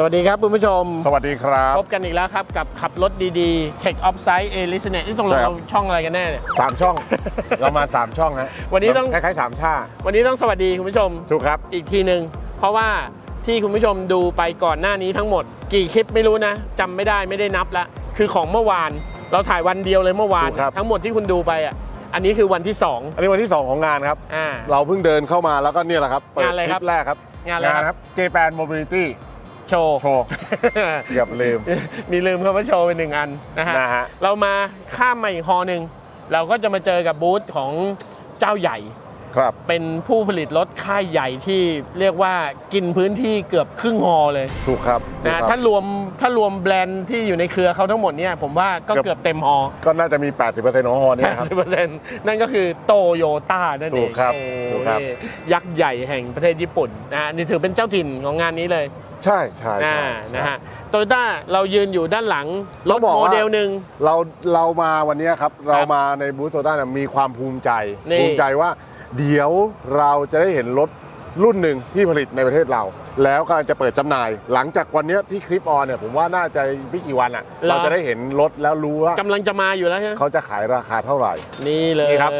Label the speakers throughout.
Speaker 1: สวัสดีครับคุณผู้ชม
Speaker 2: สวัสดีครับ
Speaker 1: พบกันอีกแล้วครับ กับขับรถดีๆ Tech Offside A Listener นี่ตรง
Speaker 2: ใช่
Speaker 1: เรา
Speaker 2: ครับ
Speaker 1: ช่องอะไรกันแน่เนี่ย
Speaker 2: สามช่อง เรามาสามช่องฮะ
Speaker 1: วันนี้ต้อง
Speaker 2: คล้ายๆสามชา
Speaker 1: วันนี้ต้องสวัสดีคุณผู้ชม
Speaker 2: ถูกครับ
Speaker 1: อีกทีหนึ่งเพราะว่าที่คุณผู้ชมดูไปก่อนหน้านี้ทั้งหมด กี่คลิปไม่รู้นะจำไม่ได้ไม่ได้นับละคือของเมื่อวาน เราถ่ายวันเดียวเลยเมื่อวาน
Speaker 2: ถูกครับ
Speaker 1: ทั้งหมดที่คุณดูไปอะอันนี้คือวันที่
Speaker 2: อันนี้วันที่2ของงานครับ
Speaker 1: 2อ่า
Speaker 2: เราเพิ่งเดินเข้ามาแล้วก็เนี่ยแหละครับเปิด
Speaker 1: งานอะไร
Speaker 2: ค
Speaker 1: ครั
Speaker 2: ลิ
Speaker 1: บ
Speaker 2: ปแรกครับ
Speaker 1: งานอะไรครับ
Speaker 2: ครั บ Japan Mobility
Speaker 1: โชว์
Speaker 2: Show เกือบลืม
Speaker 1: มีลืมคำว่าโชว์ไปหนึ่งอันนะฮะ
Speaker 2: นะฮะ
Speaker 1: เรามาข้ามมาอีกฮอหนึ่ง เราก็จะมาเจอกับบูธของเจ้าใหญ่
Speaker 2: ครับ
Speaker 1: เป็นผู้ผลิตรถค่ายใหญ่ที่เรียกว่ากินพื้นที่เกือบครึ่งฮอเลย
Speaker 2: ถูกครับถูก
Speaker 1: นะครับถ้ารวมถ้ารวมแบรนด์ที่อยู่ในเครือเขาทั้งหมดเนี่ยผมว่าก็
Speaker 2: เกือบ
Speaker 1: เกือบเต็มฮอ
Speaker 2: ก็น่าจะมี 80%ของฮอเนี่ยครับ
Speaker 1: 80%นั่นก็คือโตโยต้านั่นเอง
Speaker 2: ถูกครับ
Speaker 1: โอ้ย
Speaker 2: ถูกครับ
Speaker 1: ยักษ์ใหญ่แห่งประเทศญี่ปุ่นนะฮะนี่ถือเป็นเจ้าถิ่นของงานนี้เลย
Speaker 2: ใช่ใช่
Speaker 1: อ่า
Speaker 2: ใช่
Speaker 1: นะฮะโตโยต้าเรายืนอยู่ด้านหลังร
Speaker 2: ต้อ
Speaker 1: ถ
Speaker 2: งบอก
Speaker 1: โม
Speaker 2: ว่า
Speaker 1: เดลหนึ่ง
Speaker 2: เราเรามาวันเนี้ยครับเรามาในบูธโตต้ามีความภูมิใจ
Speaker 1: นี่
Speaker 2: ภูมิใจว่า เดี๋ยวเราจะได้เห็นรถรุ่นหนึ่งที่ผลิตในประเทศเรา แล้วกำลังจะเปิดจำหน่าย หลังจากวันเนี้ยที่คลิปออนเนี่ยผมว่าน่าจะไม่กี่วันอะเราจะได้เห็นรถแล้วรู้ว่า
Speaker 1: กำลังจะมาอยู่แล้วใช่ไหม
Speaker 2: เขาจะขายราคาเท่าไหร่
Speaker 1: นี่เลย
Speaker 2: นี่ครับ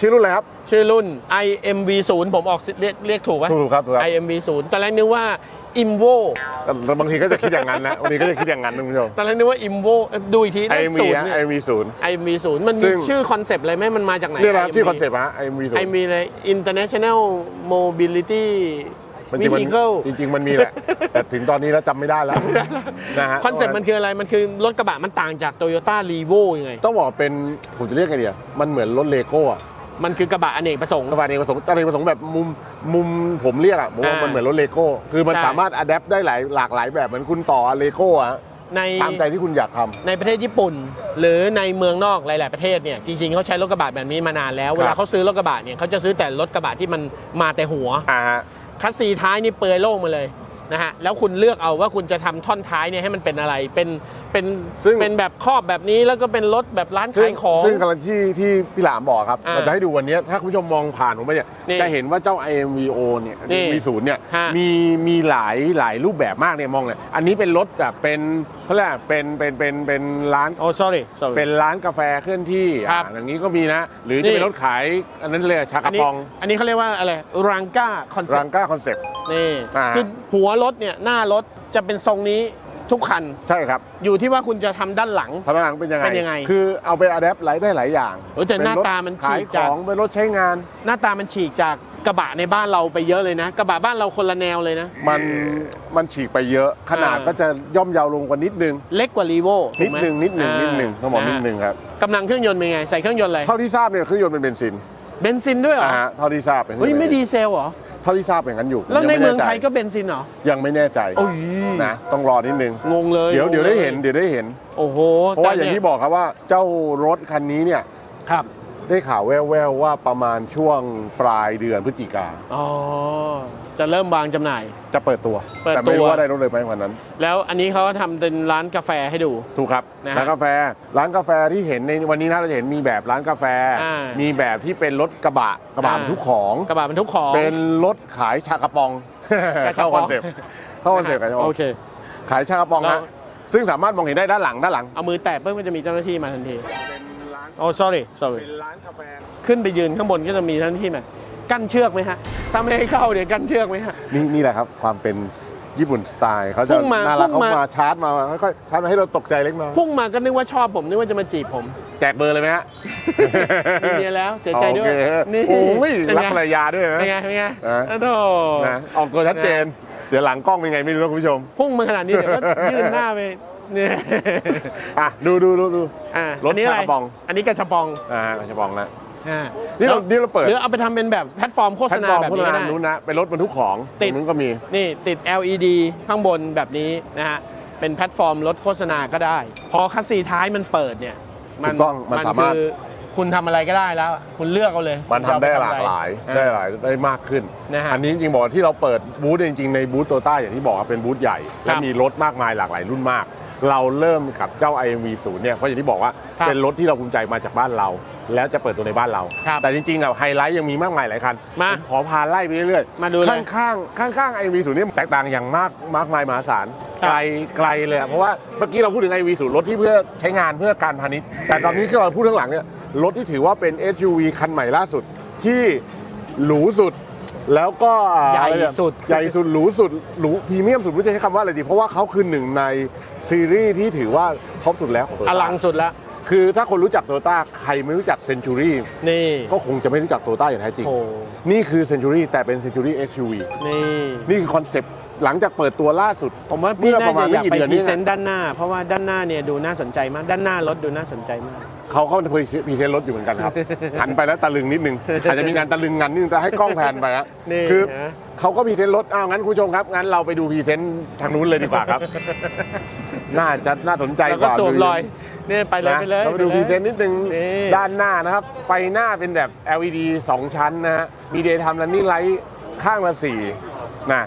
Speaker 2: ชื่อรุ่นอะไรครับ
Speaker 1: ชื่อรุ่น IMV0 ผมออกเรียกเรียกถูกปะ
Speaker 2: ถูกครับถูกครับ
Speaker 1: IMV0 ตอนแรกนึกว่า Imvo
Speaker 2: แล้วบางทีก็จะคิดอย่างนั้นนะบางทีก็จะคิดอย่างนั้นนะคุณผู้ชม
Speaker 1: ตอนแรกนึกว่า Imvo เอ้ยดูอีกที
Speaker 2: ไอ
Speaker 1: ได้
Speaker 2: มี
Speaker 1: ศูนย์
Speaker 2: ฮะ
Speaker 1: เนี่ย
Speaker 2: ไอมีศูนย์
Speaker 1: IMV0 มัน
Speaker 2: ซึ่
Speaker 1: มี
Speaker 2: ง
Speaker 1: ชื่อคอนเซปต์อะไรไหมมันมาจากไหน
Speaker 2: เนี่ยนะครับ
Speaker 1: IMV
Speaker 2: ชื่อคอนเซปต์ฮะไอมีศูน
Speaker 1: ไอ
Speaker 2: ย์
Speaker 1: มีเลย International Mobility
Speaker 2: มันจริงๆมัน
Speaker 1: Vehicle
Speaker 2: จริง ๆ มันมีแหละ แต่ถึงตอนนี้แล้วจำไม่ได้แล้วนะฮะ
Speaker 1: คอนเซปต์มันคืออะไร มันคือรถกระบะมันต่างจาก Toyota r e v o ยังไง
Speaker 2: ต้องบอกเป็นผมจะเรียกไงเดียมันเหมือนรถเลโก้อะ
Speaker 1: มันคือกระบะอเนกประสงค์
Speaker 2: กระบะเองผสมอะไรผสมแบบมุมมุมผมเรียกอะผมว่า
Speaker 1: อ่ามั
Speaker 2: มันเหมือนรถเลโก้คือมัน
Speaker 1: ใช่
Speaker 2: สามารถอัดแอปได้หลายหลากหลายแบบเหมือนคุณต่อเลโก้อะ
Speaker 1: ใน
Speaker 2: ตามใจที่คุณอยากทำ
Speaker 1: ในประเทศญี่ปุ่น หรือในเมืองนอกหลาย ๆ ประเทศเนี่ยจริง ๆเขาใช้รถกระบะแบบนี้มานานแล้ว เวลาเขาซื้อรถกระบะเนี่ยเขาจะซื้อแต่รถกระบะที่มันมาแต่หัว
Speaker 2: อ่าฮะ
Speaker 1: คัสซีท้ายนี่เปลือยโล่งมาเลยนะฮะแล้วคุณเลือกเอาว่าคุณจะทำท่อนท้ายเนี่ยให้มันเป็นอะไรเป็น เป็น
Speaker 2: ซึ่ง
Speaker 1: เป็นแบบครอบแบบนี้แล้วก็เป็นรถแบบร้าน
Speaker 2: ซึ่
Speaker 1: ขายของ
Speaker 2: ซึ่งกำลังที่ที่พี่หลามบอกครับ
Speaker 1: อ่า
Speaker 2: เราจะให้ดูวันนี้ถ้าคุณผู้ชมมองผ่านผมไปเนี่ย
Speaker 1: นี่
Speaker 2: จะเห็นว่าเจ้า IMVO เนี่ย
Speaker 1: นี่
Speaker 2: มีศูนย์เนี่ย
Speaker 1: ฮะ
Speaker 2: มีมีหลายหลายรูปแบบมากเนี่ยมองเลยอันนี้เป็นรถแบบเป็นเขาเรียกอะไรเป็นเป็นเป็นเป็นร้าน
Speaker 1: โอ้ sorry sorry
Speaker 2: เป็นร้านกาแฟเคลื่อนที่
Speaker 1: ครับ
Speaker 2: อ่าอย่างนี้ก็มีนะ หรือ
Speaker 1: นี่
Speaker 2: จะเป็นรถขายอันนั้นเลยชาก
Speaker 1: อั
Speaker 2: ระ
Speaker 1: นนี้
Speaker 2: ปอง
Speaker 1: อันนี้เขาเรียกว่าอะไรรังก้าคอนเซ็
Speaker 2: รั
Speaker 1: ป
Speaker 2: ง
Speaker 1: ต์
Speaker 2: ก้าคอนเซ็ปต์
Speaker 1: นี่
Speaker 2: อ่า
Speaker 1: คือหัวรถเนี่ยหน้ารถจะเป็นทรงนี้ ทุกคัน
Speaker 2: ใช่ครับ
Speaker 1: อยู่ที่ว่าคุณจะทำด้านหลัง
Speaker 2: ทางหลังเป็นยังไง
Speaker 1: เป็นยังไง
Speaker 2: คือเอาไปอัดแอปหลายได้หลายอย่าง
Speaker 1: เออแต่
Speaker 2: เป็
Speaker 1: หน้าร
Speaker 2: ถ
Speaker 1: ตามัน
Speaker 2: ขาย
Speaker 1: ฉีก
Speaker 2: ข
Speaker 1: จาก
Speaker 2: องเป็นรถใช้งาน
Speaker 1: หน้าตามันฉีกจากกระบะในบ้านเราไปเยอะเลยนะ กระบะบ้านเราคนละแนวเลยนะ
Speaker 2: มันมันฉีกไปเยอะขนาด
Speaker 1: อ่า
Speaker 2: ก็จะย่อมเยาวลงกว่านิดนึง
Speaker 1: เล็กกว่ารีโว
Speaker 2: นิดนึงนิดนึงนิดนึงต้องบอกนิดนึงครับ
Speaker 1: กำลังเครื่องยนต์เป็นไง ใส่เครื่องยนต์อะไร
Speaker 2: เท่าที่ทราบเนี่ยเครื่องยนต์เป็นเบนซิน
Speaker 1: เบนซินด้วยเหรอ
Speaker 2: อ่าฮะเท่าที่ทราบเป็น
Speaker 1: เฮ้ยไม่ดีเซลเหรอ
Speaker 2: เท่าที่ทราบเป็นงั้นอยู่
Speaker 1: แล้วใน
Speaker 2: ยัง
Speaker 1: เมือง
Speaker 2: แใจ
Speaker 1: ไทยก็เบนซินเหรอ
Speaker 2: ยังไม่แน่ใจ
Speaker 1: โอ้ย
Speaker 2: นะต้องรอนิดนึง
Speaker 1: งงเลย
Speaker 2: เดี๋ยวเดี๋ยว
Speaker 1: งงล
Speaker 2: ได้เห็นเดี๋ยวได้เห็น
Speaker 1: โอ้โห
Speaker 2: เพราะว่า
Speaker 1: แต่
Speaker 2: อย่าง
Speaker 1: นี่
Speaker 2: ที่บอกครับว่าเจ้ารถคันนี้เนี่ย
Speaker 1: ครับ
Speaker 2: ได้ข่าวแว่วๆว่าประมาณช่วงปลายเดือนพฤศจิกา
Speaker 1: อ๋อ จะเริ่มวางจำหน่าย
Speaker 2: จะเปิดตัว
Speaker 1: เปิด
Speaker 2: แต่ไม่รู้
Speaker 1: ตัว
Speaker 2: ว่าได้รถเลยไหมวันนั้น
Speaker 1: แล้วอันนี้เขาทำเป็นร้านกาแฟให้ดู
Speaker 2: ถูกครับ
Speaker 1: นะฮะ
Speaker 2: ร้านกาแฟร้านกาแฟที่เห็นในวันนี้นะเราจะเห็นมีแบบร้านกาแฟ
Speaker 1: อ่ามี
Speaker 2: มีแบบที่เป็นรถกระบะกระบะ
Speaker 1: อ่า
Speaker 2: บรรทุกของ
Speaker 1: กระบะบรรทุกของ
Speaker 2: เป็นรถขายชากระปอง
Speaker 1: กระ
Speaker 2: เข้า
Speaker 1: ป๋
Speaker 2: ค
Speaker 1: อ
Speaker 2: องนเซ็ปต์เข้าคอนเซ็ปต์กัน
Speaker 1: โอเค
Speaker 2: ขายชากระปอง
Speaker 1: แล้
Speaker 2: ฮะ
Speaker 1: ว
Speaker 2: ซึ่งสามารถมองเห็นได้ด้านหลังด้านหลัง
Speaker 1: เอามือแตะเพิ่มก็จะมีเจ้าหน้าที่มาทันที
Speaker 2: เป็นร้าน
Speaker 1: โอ้ sorry sorry
Speaker 2: เป็นร้านกาแฟ
Speaker 1: ขึ้นไปยืนข้างบนก็จะมีเจ้าหน้าที่มากั้นเชือกไหมฮะถ้าไม่ให้เข้าเดี๋ยวกั้นเชือกไหมฮะ
Speaker 2: นี่นี่แหละครับความเป็นญี่ปุ่นสไตล์เขาจะ
Speaker 1: พุ่งมา
Speaker 2: น่ารัก
Speaker 1: พุ่
Speaker 2: เขา
Speaker 1: งมา
Speaker 2: มาชาร์จมาค่อยๆชาร์จมาให้เราตกใจเล็กน้อย
Speaker 1: พุ่งมาก็นึกว่าชอบผมนึกว่าจะมาจีบผม
Speaker 2: แจกเบอร์เลยไหมฮะ
Speaker 1: มีเมียแล้วเสียใจด้วย
Speaker 2: โอเค
Speaker 1: นี่
Speaker 2: โอ้ย
Speaker 1: เป็น
Speaker 2: รัก
Speaker 1: ไง
Speaker 2: ภรรยาด้วยนะ
Speaker 1: เป็นไงเป็นไง
Speaker 2: อะ
Speaker 1: โอ้โห
Speaker 2: นะออกตัวชัดเจน เดี๋ยวหลังกล้องเป็นไงไม่รู้นะคุณผู้ชม
Speaker 1: พุ่งมาขนาดนี้เดี๋ยวก็ยื่นหน้าไป เนี่ย
Speaker 2: อะดูดูดูดู
Speaker 1: อะ
Speaker 2: รถ
Speaker 1: อันนี้อะไร
Speaker 2: ชากระป๋อง
Speaker 1: อันนี้กระชับปอง
Speaker 2: อ่าจะบอกนะ
Speaker 1: อ่า
Speaker 2: นี่เรา
Speaker 1: แล้ว
Speaker 2: นี่เราเปิด
Speaker 1: หรือเอาไปทำเป็นแบบแพลตฟอร์มโฆ
Speaker 2: แพ
Speaker 1: ษ
Speaker 2: ลต
Speaker 1: ณา
Speaker 2: ฟอร์ม
Speaker 1: แบบ
Speaker 2: โฆษ
Speaker 1: นี้ก็
Speaker 2: ณา
Speaker 1: ได้
Speaker 2: นู้นนะเป็นรถบรรทุกของ
Speaker 1: ติด
Speaker 2: ตรงนู้นก็มี
Speaker 1: นี่ติด LED ข้างบนแบบนี้นะฮะ เป็นแพลตฟอร์มรถโฆษณาก็ได้ พอคัสซีท้ายมันเปิดเนี่ย
Speaker 2: ถูกต้องมันสามารถ
Speaker 1: คือคุณทำอะไรก็ได้แล้ว คุณเลือกเอาเลย
Speaker 2: มันทำได้หลาก
Speaker 1: คุณจะ
Speaker 2: ห
Speaker 1: เอ
Speaker 2: ลาย
Speaker 1: ปทำอะ
Speaker 2: ได้
Speaker 1: ร
Speaker 2: หลายได้มากขึ้น
Speaker 1: นะฮะ
Speaker 2: อันนี้จริงๆบอกว่าที่เราเปิดบูธจริงๆในบูธโตต้าอย่างที่บอกว่าเป็นบูธใหญ่ และ
Speaker 1: ครับ
Speaker 2: มีรถมากมายหลากหลายรุ่นมาก เราเริ่มกับเจ้า IMV 0เนี่ยเพราะอย่างที่บอกว่า
Speaker 1: ครับ
Speaker 2: เป็นรถที่เราภูมิใจมาจากบ้านเรา แล้วจะเปิดตัวในบ้านเรา
Speaker 1: ครับ
Speaker 2: แต่จริงๆอะไฮไลท์ยังมีมากมายหลายคัน
Speaker 1: มา
Speaker 2: ผขอพาไล่ไปเรื่อย
Speaker 1: มาดูเลย
Speaker 2: ข้างๆข้างๆไอวีศูนย์นี่แตกต่างอย่างมากมากมายมหาศาล
Speaker 1: ครับ
Speaker 2: ไกลไกลเลยอะเพราะว่าเมื่อกี้เราพูดถึงไอวีศูนย์รถที่เพื่อใช้งานเพื่อการพาณิชย์แต่ตอนนี้ที่เราพูดข้างหลังเนี่ยรถที่ถือว่าเป็น SUV คันใหม่ล่าสุดที่หรูสุด แล้วก็
Speaker 1: ใหญ่
Speaker 2: อะไรอะ
Speaker 1: สุด
Speaker 2: ใหญ่สุดหรูสุดหรูพรีเมียมสุดไม่รู้จะใช้คำว่าอะไรดี เพราะว่าเขาคือหนึ่งในซีรีส์ที่ถือว่าท็อปสุดแล้วของ
Speaker 1: อ
Speaker 2: Toyota
Speaker 1: ลังสุดละ
Speaker 2: คือถ้าคนรู้จักโตโยต้าใครไม่รู้จักเซนจูรี่
Speaker 1: นี่
Speaker 2: ก็คงจะไม่รู้จักโตโยต้าอย่างแท้จริง
Speaker 1: โอ้
Speaker 2: นี่คือเซนจูรี่แต่เป็นเซนจูรี่ SUV
Speaker 1: นี่
Speaker 2: นี่คือคอนเซปต์หลังจากเปิดตัวล่าสุด
Speaker 1: ผมว่า
Speaker 2: เมื่
Speaker 1: พี่
Speaker 2: อ
Speaker 1: น่า
Speaker 2: ประมาณ
Speaker 1: จะอยาก
Speaker 2: ไม่กี่
Speaker 1: ไป
Speaker 2: เดือน
Speaker 1: พรี
Speaker 2: นี่
Speaker 1: เซนต์ด้านหน้า เพราะว่าด้านหน้าเนี่ยดูน่าสนใจมาก ด้านหน้ารถดูน่าสนใจมาก
Speaker 2: เขาเขาเคยพรีเซนต์รถอยู่เหมือนกันครับ หันไปแล้วตะลึงนิดนึง อาจจะมีงานตะลึงงานนิดนึงแต่ให้กล้องแพนไปฮะ
Speaker 1: นี่
Speaker 2: คือ
Speaker 1: นะ
Speaker 2: เขาก็พรีเซนต์รถอ้าวงั้นคุณผู้ชมครับ งั้นเราไปดูพรีเซนต์ทางนู้นเลยดีกว่าครับ น่าจะน่าสนใจ
Speaker 1: แล้ว
Speaker 2: ก
Speaker 1: ก็
Speaker 2: ว่า
Speaker 1: สวมรอยเนี่ยไปเลย
Speaker 2: นะ
Speaker 1: ไปเลย
Speaker 2: เราไปดู
Speaker 1: ล
Speaker 2: พ
Speaker 1: ย
Speaker 2: รีเซนต์นิดนึง
Speaker 1: นี่
Speaker 2: ด้านหน้านะครับ ไฟหน้าเป็นแบบ LED 2 ชั้นนะฮะมีเดย์ทำ r ันนี่ไลท์ข้างละสี่นะ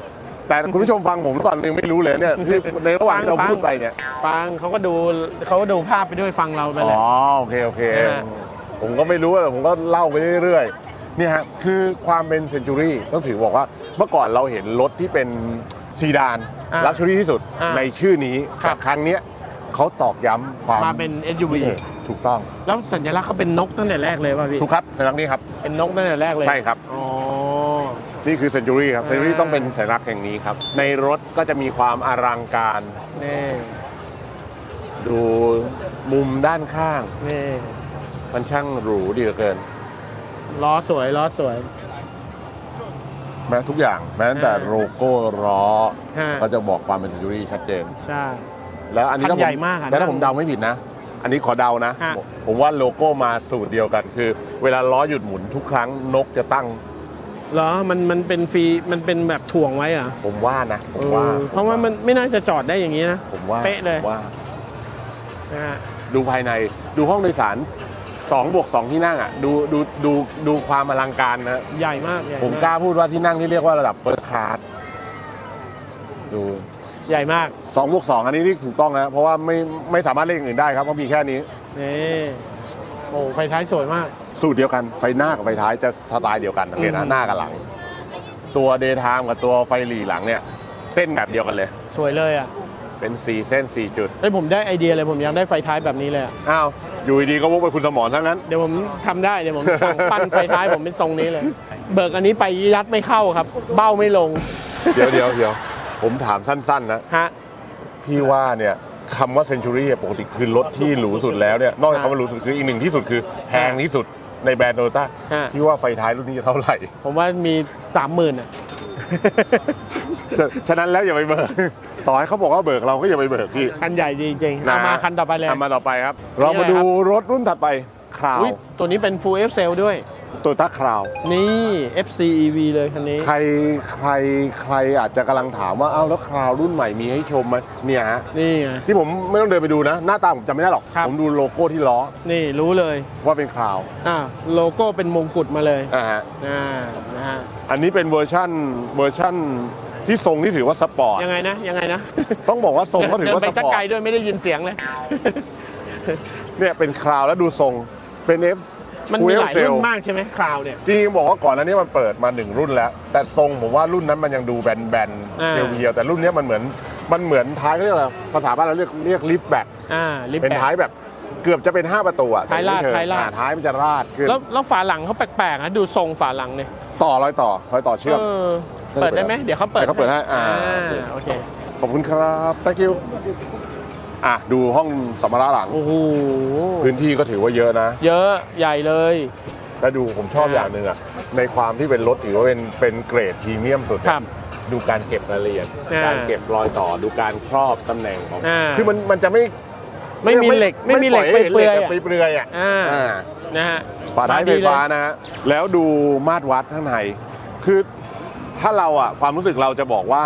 Speaker 2: แต่คุณผู้ชมฟังผมตอนนึงไม่รู้เลยเนี่ยที่ในระหว่างที่เราพูดไปเนี่ย
Speaker 1: ฟังเขาก็ดูเขาก็ดูภาพไปด้วยฟังเราไป
Speaker 2: อ๋
Speaker 1: เลย
Speaker 2: อโอเคโอเค
Speaker 1: นะฮะ
Speaker 2: ผมก็ไม่รู้แต่ผมก็เล่าไปเรื่อยๆเนี่ยฮะคือความเป็นเซนจูรี่ต้องถือบอกว่าเมื่อก่อนเราเห็นรถที่เป็นซีดาน
Speaker 1: อ่า
Speaker 2: ลักชัวรี่ที่สุด
Speaker 1: อ่า
Speaker 2: ในชื่อนี้
Speaker 1: ครั
Speaker 2: แต่
Speaker 1: บ
Speaker 2: ครั้งเนี้ยเขาตอกย้ำความ
Speaker 1: มาเป็น SUV
Speaker 2: เออถูกต้อง
Speaker 1: แล้วสัญลักษณ์เขาเป็นนกตั้งแต่แรกเลยป่ะพี่
Speaker 2: ถูกครับสัญลักษณ์นี้ครับ
Speaker 1: เป็นนกตั้งแต่แรกเลย
Speaker 2: ใช่ครับ
Speaker 1: อ๋อ
Speaker 2: นี่คือเซนจูรี่ครับ
Speaker 1: อ่า
Speaker 2: เซนจูรี่ต้องเป็นสัญลักษณ์แห่งนี้ครับ ในรถก็จะมีความอลังการ
Speaker 1: นี่
Speaker 2: ดูมุมด้านข้าง
Speaker 1: นี่
Speaker 2: มันช่างหรูดีเหลือเกิน
Speaker 1: ล้อสวยล้อสวย
Speaker 2: แม้ทุกอย่างแม้แต่
Speaker 1: อ่า
Speaker 2: โลโก้ล้อ
Speaker 1: ฮะ
Speaker 2: ก็จะบอกความเป็นเซนจูรี่ชัดเจน
Speaker 1: ใช่
Speaker 2: แล้วอันนี้
Speaker 1: คัน
Speaker 2: ถ้าผ
Speaker 1: ใหญ่มากอะ
Speaker 2: แล้วถ้า
Speaker 1: นั่ง
Speaker 2: ผมเดาไม่ผิดนะ อันนี้ขอเดานะ
Speaker 1: ฮะ
Speaker 2: ผมผมว่าโลโก้มาสูตรเดียวกันคือ เวลาล้อหยุดหมุนทุกครั้งนกจะตั้ง
Speaker 1: เหรอมันมันเป็นฟรีมันเป็นแบบถ่วงไว้เหรอ
Speaker 2: ผมว่านะผมว่า
Speaker 1: เออเพราะว่ามันไม่น่าจะจอดได้อย่างนี้นะ
Speaker 2: ผมว่า
Speaker 1: เป๊ะเลย
Speaker 2: ผมว่า
Speaker 1: นะฮะ
Speaker 2: ดูภายในดูห้องโดยสาร2บวก2ที่นั่งอะดูดูดูดูความอลังการนะ
Speaker 1: ใหญ่มากใหญ่
Speaker 2: ผมกล้าพูดว่าที่นั่งที่เรียกว่าระดับเฟิร์สคลาสดู
Speaker 1: ใหญ่มาก
Speaker 2: 2บวก2อันนี้ที่ถูกต้องนะเพราะว่าไม่ไม่สามารถเล่นอย่างอื่นได้ครับเพราะมีแค่นี้
Speaker 1: นี่โอ้ไฟท้ายสวยมาก
Speaker 2: สูตรเดียวกันไฟหน้ากับไฟท้ายจะสไตล์เดียวกันสังเกต
Speaker 1: อื
Speaker 2: นะ
Speaker 1: ม
Speaker 2: หน้ากับหลัง ตัวเดย์ไทม์กับตัวไฟหลีหลังเนี่ย เส้นแบบเดียวกันเลย
Speaker 1: สวยเลยอะ
Speaker 2: เป็นสีเส้นสีจุด
Speaker 1: เฮ้ยผมได้ไอเดียเลยผมอยากได้ไฟท้ายแบบนี้เลยอะ
Speaker 2: อ้าวอยู่ดีๆก็วกไปคุณสมรทั้งนั้น
Speaker 1: เดี๋ยวผมทำได้เดี๋ยวผมสั่งปั้นไฟท้ายผมเป็นทรงนี้เลย เบิกอันนี้ไปยัดไม่เข้าครับ เบ้าไม่ลง
Speaker 2: เดี๋ยวเดี๋ยวเดี๋ยวผมถามสั้นๆนะ
Speaker 1: ฮะ
Speaker 2: พี่ว่าเนี่ยคำว่าเซนจูรี่ปกติคือรถที่หรูสุดแล้วเนี่ยนอกจากคำว่าหรูสุดคืออีกหนึ่งที่สุดคือแพงที่สุด ในแบรนด์โตโยต้า
Speaker 1: ฮะ
Speaker 2: พี่ว่าไฟท้ายรุ่นนี้จะเท่าไหร่
Speaker 1: ผมว่ามีสามหมื่นอะ
Speaker 2: ฉะฉะนั้นแล้วอย่าไปเบิก ต่อให้เขาบอกว่าเบิกเราก็อย่าไปเบิกพี่
Speaker 1: คันใหญ่ดีจริงๆเอามาคันต่อไปเลย
Speaker 2: ทำมาต่อไปครับ เรามาดูรถรุ่นถัดไปคราว
Speaker 1: อุ๊ยตัวนี้เป็น Full F Cell ด้วย
Speaker 2: โตโยต้าคราว
Speaker 1: นี่ FCEV เลยคันนี้
Speaker 2: ใครใครใครอาจจะกำลังถามว่าเอ้าแล้วคราวรุ่นใหม่มีให้ชมไหมเนี่ยฮะ
Speaker 1: นี่ไง
Speaker 2: ที่ผมไม่ต้องเดินไปดูนะ หน้าตาผมจำไม่ได้หรอก
Speaker 1: ครับ
Speaker 2: ผมดูโลโก้ที่ล้อ
Speaker 1: นี่รู้เลย
Speaker 2: ว่าเป็นคราว
Speaker 1: อ่าโลโก้เป็นมงกุฎมาเลย
Speaker 2: อ่าฮะ
Speaker 1: อ่านะฮะ
Speaker 2: อันนี้เป็นเวอร์ชั่นเวอร์ชั่นที่ทรงที่ถือว่าสปอร์ต
Speaker 1: ยังไงนะ ยังไงนะ
Speaker 2: ต้องบอกว่าทรงก็ถือว่า
Speaker 1: เดิน
Speaker 2: ส
Speaker 1: ไปสัก
Speaker 2: ปอร์
Speaker 1: ไกล
Speaker 2: ต
Speaker 1: ด้วยไม่ได้ยินเสียงเลย
Speaker 2: เนี่ยเป็นคราวแล้วดูทรงเป็น F
Speaker 1: มันมีหลาย
Speaker 2: Fuel
Speaker 1: รุ่น
Speaker 2: Cell
Speaker 1: มากใช่ไหมคราวเนี่ย
Speaker 2: จริงๆบอกว่าก่อนหน้านี้มันเปิดมาหนึ่งรุ่นแล้ว แต่ทรงผมว่ารุ่นนั้นมันยังดูแบน
Speaker 1: อ่า
Speaker 2: ๆเรียวๆแต่รุ่นเนี้ยมันเหมือนมันเหมือนท้ายเขาเรียกอะไรภาษาบ้านเราเรียกเรียกลิฟต์แบ็ก
Speaker 1: อ่าลิฟต์
Speaker 2: เป็น
Speaker 1: แบ็ค
Speaker 2: ท้ายแบบเกือบจะเป็น 5 ประตูอะแต่
Speaker 1: ท้ายลาด
Speaker 2: ไม่เชิง
Speaker 1: ท้ายลาด
Speaker 2: อ่ท้ายมันจะราดขึ้น
Speaker 1: แล้วแล้วฝาหลังเขาแปลกๆนะดูทรงฝาหลังเนี่ย
Speaker 2: ต่อรอยต่อรอยต่อเชือก
Speaker 1: เออเปิดได้ไหมเดี๋ยวเขาเปิด
Speaker 2: เดี๋ยวเขาเปิดให้อ่า
Speaker 1: โอเค
Speaker 2: ขอบคุณครับ thank you อะดูห้องสัมภาระหลัง
Speaker 1: โอ้โห
Speaker 2: พื้นที่ก็ถือว่าเยอะนะ
Speaker 1: เยอะใหญ่เลย
Speaker 2: แล้วดูผมชอบอย่างหนึ่งอะในความที่เป็นรถถือว่าเป็นเป็นเกรดพรีเมียมสุด
Speaker 1: ครับ
Speaker 2: ดูการเก็บรายละเอียด
Speaker 1: อ่า
Speaker 2: การเก็บรอยต่อดูการครอบตำแหน่งของ
Speaker 1: อ่า
Speaker 2: คือมันมันจะไม่
Speaker 1: ไม่มีเหล็กไม่มีเหล็ก
Speaker 2: ปล่อย
Speaker 1: เปลือย
Speaker 2: ให้
Speaker 1: ๆ
Speaker 2: เห
Speaker 1: อะ
Speaker 2: กเปลือยๆอะ
Speaker 1: อ่า
Speaker 2: อ่า
Speaker 1: นะฮะ
Speaker 2: ฝาท้ายไฟ
Speaker 1: ดีเลย
Speaker 2: ฟ้านะฮะ แล้วดูมาตรวัดข้างใน คือถ้าเราอะความรู้สึกเราจะบอกว่า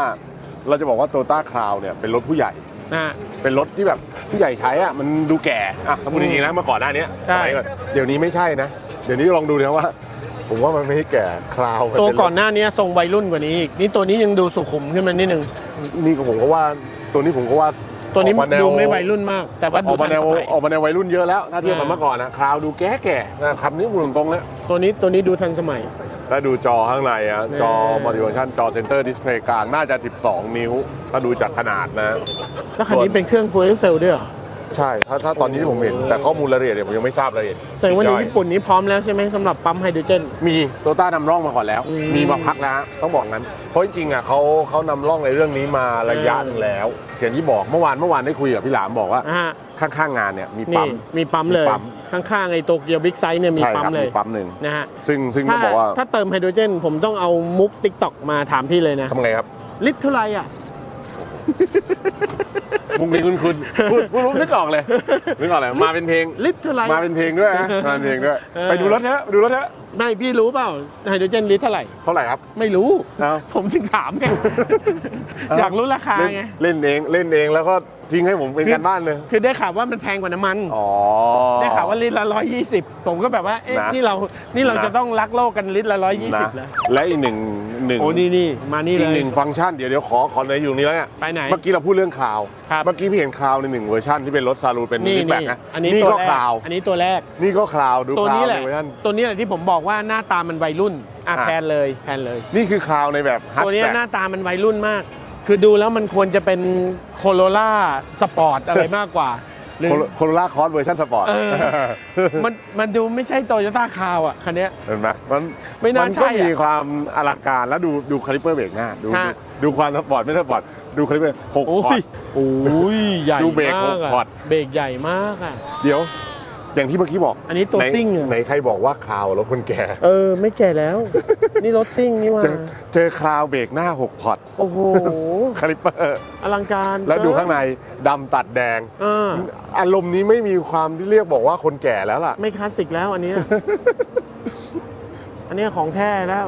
Speaker 2: เราจะบอกว่าโตต้าคราวเนี่ยเป็นรถผู้ใหญ่
Speaker 1: นะฮะ
Speaker 2: เป็นรถที่แบบผู้ใหญ่ใช้อะมันดูแก่อะถ้าพูดจริงๆนะเมื่อก่อนหน้านี้
Speaker 1: ใช่
Speaker 2: สมัยก่อนเดี๋ยวนี้ไม่ใช่นะ เดี๋ยวนี้ลองดูนะว่า ผมว่ามันไม่ใช่แก่คราวมั
Speaker 1: ตัว
Speaker 2: เป็รถ
Speaker 1: ก่อนหน้านี้ทรงวัยรุ่นกว่านี้อีกนี่ตัวนี้ยังดูสุขุมขึ้นมานิดนึง
Speaker 2: นี่ก็ผมก็ว่าตัวนี้ผมก็ว่า
Speaker 1: ตัวนี้
Speaker 2: ออกมาแนว
Speaker 1: ดูไม่วัยรุ่นมาก แต่ว่า
Speaker 2: อ
Speaker 1: ดู
Speaker 2: อกมา
Speaker 1: ทัน
Speaker 2: แนว
Speaker 1: สมัย
Speaker 2: ออกมาแนววัยรุ่นเยอะแล้วถ้าเทียบกับ
Speaker 1: อ่า
Speaker 2: เมื่อก่อนนะคราวดูแก่แก่ๆนะคำนี้พูดตรงๆแล้ว
Speaker 1: ตัวนี้ตัวนี้ดูทันสมัย
Speaker 2: แล้วดูจอข้างในอะ
Speaker 1: แน่
Speaker 2: จอมัลติฟังชันจอเซนเตอร์ดิสเพลย์กลางน่าจะ 12 นิ้ว ถ้าดูจากขนาดนะ
Speaker 1: แล้วคันนี้เป็นเครื่องฟูเอลเซลด้วยเหรอ
Speaker 2: ใช่ ถ้าถ้าตอนนี้ที่ผมเห็น แต่ข้อมูลรายละเอียดเนี่ยผมยังไม่ทราบรายละเอียด
Speaker 1: แสดงว่าใน
Speaker 2: ย่อย
Speaker 1: ญี่ปุ่นนี้พร้อมแล้วใช่ไหมสำหรับปั๊มไฮโดรเจน
Speaker 2: มีโตต้านำร่องมาก่อนแล้ว
Speaker 1: อืม
Speaker 2: มีมาพักแล้วฮะต้องบอกงั้น เพราะจริงๆอะเขาเขานำร่องในเรื่องนี้มาระยะ
Speaker 1: เออ
Speaker 2: หนึงแล้ว อย่างที่บอกเมื่อวานเมื่อวานได้คุยกับพี่หลามบอกว่า
Speaker 1: อ่า
Speaker 2: ข้างๆงานเนี่ยมี
Speaker 1: นี่
Speaker 2: ปั๊ม
Speaker 1: มีปั๊มเลย
Speaker 2: มีปั๊ม
Speaker 1: ข้างๆไอ้โตเกียวบิ๊กไซส์เนี่ยมี
Speaker 2: ใช่
Speaker 1: ปั๊ม
Speaker 2: ครับ
Speaker 1: เลย
Speaker 2: มีปั๊มหนึ่ง
Speaker 1: นะฮะ
Speaker 2: ซึ่งซึ่ง
Speaker 1: ถ้า
Speaker 2: ต้องบอกว่า
Speaker 1: ถ้าเติมไฮโดรเจน ผมต้องเอามุกติ๊กต็อกมาถามพี่เลยนะ
Speaker 2: ทำไงครับ
Speaker 1: ลิตรเท่าไหร่อะ
Speaker 2: มุกนี้คุณคุณพูดพูดรู้นึกออกเลยนึกออกเลยมาเป็นเพลง
Speaker 1: ลิตรเท่าไหร่
Speaker 2: มาเป็นเพลงด้วยนะมาเป็นเพลงด้วย
Speaker 1: เออ
Speaker 2: ไปดูรถเถอะไปดูรถเถอะ
Speaker 1: ไม่พี่รู้เปล่าไฮโดรเจนลิตรเท่าไหร่
Speaker 2: เท่าไหร่ครับ
Speaker 1: ไม่รู้
Speaker 2: เอ้า
Speaker 1: ผมถึงถามไงอยากรู้ราคา
Speaker 2: เล่น
Speaker 1: ไง
Speaker 2: เล่นเองเล่นเองแล้วก็ทิ้งให้ผมเป็นการบ้านเลย
Speaker 1: คือได้ข่าวว่ามันแพงกว่าน้ำมัน
Speaker 2: อ๋อ
Speaker 1: ได้ข่าวว่าลิตรละร้อยยี่สิบผมก็แบบว่าเอ๊ะ
Speaker 2: นะ
Speaker 1: นี่เรานี่เรา
Speaker 2: นะ
Speaker 1: จะต้องรักโลกกันลิตรละร้อยยี่สิ
Speaker 2: นะ
Speaker 1: บแล้ว
Speaker 2: และอีกหนึ่ง หนึ่ง
Speaker 1: โอ้นี่นี่มานี่
Speaker 2: อี
Speaker 1: เล
Speaker 2: ก
Speaker 1: ย
Speaker 2: หนึ่งฟังก์ชันเดี๋ยวเดี๋ยวขอขอในอยู่ตรงนี้แล้วเนี่ย
Speaker 1: ไปไหน
Speaker 2: เมื่อกี้เราพูดเรื่องคลาว
Speaker 1: ครับ
Speaker 2: เมื่อกี้พี่เห็นคลาวในหนึ่งเวอร์ชันที่เป็นรถซาลูเป็น
Speaker 1: นี่
Speaker 2: ลิฟแบ็ก
Speaker 1: นี่
Speaker 2: นะ
Speaker 1: อันนี้ตัว
Speaker 2: ก็
Speaker 1: แร
Speaker 2: ค
Speaker 1: ก
Speaker 2: ลาว
Speaker 1: อันนี้ตัวแรก
Speaker 2: นี่ก็คลาวดู
Speaker 1: ตัว
Speaker 2: คลา
Speaker 1: นี้
Speaker 2: ว
Speaker 1: แห
Speaker 2: ใน
Speaker 1: ละ
Speaker 2: เวอร์ชัน
Speaker 1: ตัวนี้แหละที่ผมบอกว่าหน้าตามันวัยรุ่นอะ
Speaker 2: อะ
Speaker 1: แพนเลยแพนเลย
Speaker 2: นี่คือคลาวในแบบฮัต
Speaker 1: ตัวเนี้ย
Speaker 2: แบ็ก
Speaker 1: หน้าตามันวัยรุ่นมาก คือดูแล้วมันควรจะเป็นโคโรล่าสปอร์ตอะไรมากกว่า หรือ
Speaker 2: โคโรล่าคอร์สเวอร์ชันสปอร์ต
Speaker 1: เออ มันมันดูไม่ใช่โตโยต้าคาวอะคันเนี้ย
Speaker 2: เห็นไหมมัน
Speaker 1: ไม่น่า
Speaker 2: ก็
Speaker 1: ใช่อะ
Speaker 2: มีความอลังการแล้วดูดูคาลิเปอร์เบรกหน้าดู
Speaker 1: ฮะ
Speaker 2: ดูดูความสปอร์ตไม่สปอร์ตดูคาลิเปอร์หก
Speaker 1: โอ้
Speaker 2: พอร์
Speaker 1: ย
Speaker 2: ต
Speaker 1: โอ้ยใหญ่
Speaker 2: ดูเบรก
Speaker 1: มาก
Speaker 2: หกพอร์ต
Speaker 1: อะเบรกใหญ่มากอะ
Speaker 2: เดี๋ยว อย่างที่เมื่อกี้บอก
Speaker 1: อันนี้ตัว
Speaker 2: ไห
Speaker 1: ซิ่งอะ
Speaker 2: ไหนใครบอกว่าคลาวรถคนแก่
Speaker 1: เออ ไม่แก่แล้ว นี่รถซิ่งนี่ว่า
Speaker 2: เจอเจอคลาวเบรกหน้า6พอร์ต
Speaker 1: โอ้โห
Speaker 2: คาลิเปอร์
Speaker 1: อลังการ
Speaker 2: แล้วดูข้างในดำตัดแดง
Speaker 1: อ่า
Speaker 2: อารมณ์นี้ไม่มีความที่เรียกบอกว่าคนแก่แล้วล่ะ
Speaker 1: ไม่คลาสสิกแล้วอันเนี้ย อันเนี้ยของแท้แล้ว